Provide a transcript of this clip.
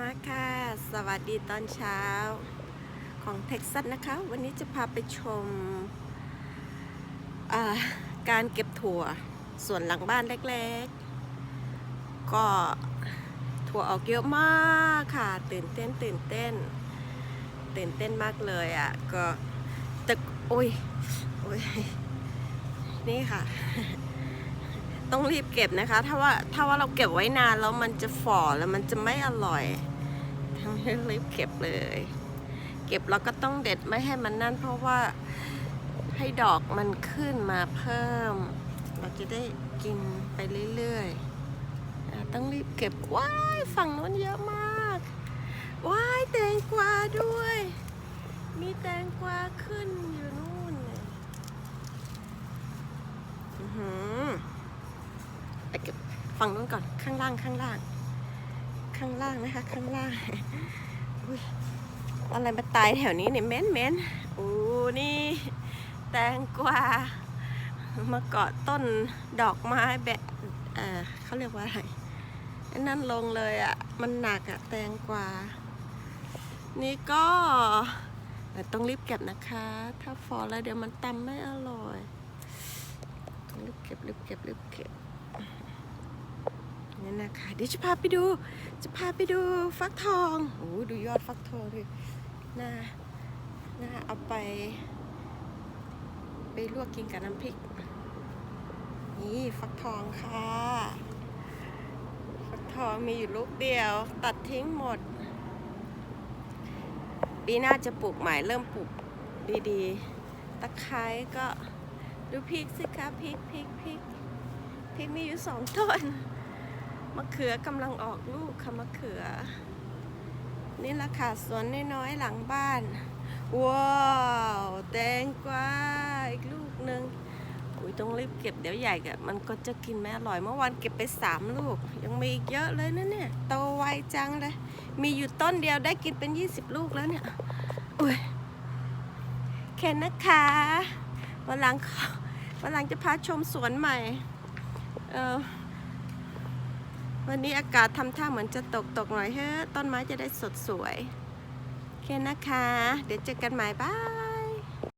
มาค่ะ สวัสดีตอนเช้าของเท็กซัสนะคะ วันนี้จะพาไปชมการเก็บถั่วส่วนหลังบ้านเล็กๆ ก็ถั่วออกเยอะมากค่ะ ตื่นเต้นตื่นเต้น ตื่นเต้นมากเลยอะ่ะ ก็แต่โอ้ยโอ้ยนี่ค่ะ ต้องรีบเก็บนะคะ ถ้าว่าถ้าว่าเราเก็บไว้นานแล้วมันจะฝ่อแล้วมันจะไม่อร่อยทั้งนี้รีบเก็บเลย เก็บแล้วก็ต้องเด็ดไม่ให้มันนั่น เพราะว่าให้ดอกมันขึ้นมาเพิ่ม เราจะได้กินไปเรื่อยๆต้องรีบเก็บว้ายฝั่งนู้นเยอะมากว้ายแตงกวาด้วย มีแตงกวาขึ้นอยู่นู่นเลยอื้อหือ ไปเก็บฝั่งนู้นก่อนข้างล่างข้างล่าง ข้างล่างนะคะ ข้างล่างอุ้ยอะไรมาตายแถวนี้เนี่ยเม้นเม้นโอ้นี่ แตงกวามาเกาะต้นดอกไม้แบบเออเขาเรียกว่าอะไรนั่นลงเลยอะ่ะ มันหนักอะ่ะ แตงกวา นี่ก็ต่ต้องรีบเก็บนะคะ ถ้าฟอแล้วเดี๋ยวมันตำไม่อร่อย ต้องรีบเก็บรีบเก็บรีบเก็บ นี่นะคะเดี๋ยวจะพาไปดู จะพาไปดูฟักทองโอ้ดูยอดฟักทองดิน่าน่าเอาไป ไปลวกกินกับน้ำพริก นี่ฟักทองค่ะ ฟักทองมีอยู่ลูกเดียว ตัดทิ้งหมด ปีหน้าจะปลูกใหม่เริ่มปลูกดีๆ ตะไคร้ก็ดูพริกสิคะพริกพริกพริกพริกมีอยู่สองต้น มะเขือกำลังออกลูกค่ะมะเขือ นี่ละค่ะสวนน้อยๆหลังบ้าน ว้าวแตงกวาอีกลูกหนึ่งอุ้ยต้องรีบเก็บเดี๋ยวใหญ่กับมันก็จะกินไม่อร่อยเมื่อวานเก็บไปสามลูก ยังมีอีกเยอะเลยนะเนี่ยโตไวจังเลย มีอยู่ต้นเดียวได้กินเป็น20ลูกแล้วเนี่ยอุ้ยแค่นะคะวันหลังขอวันหลังจะพาชมสวนใหม่ เออ วันนี้อากาศทำท่าเหมือนจะตกตกหน่อยเฮ้ต้นไม้จะได้สดสวย โอเคนะคะ เดี๋ยวเจอกันใหม่บาย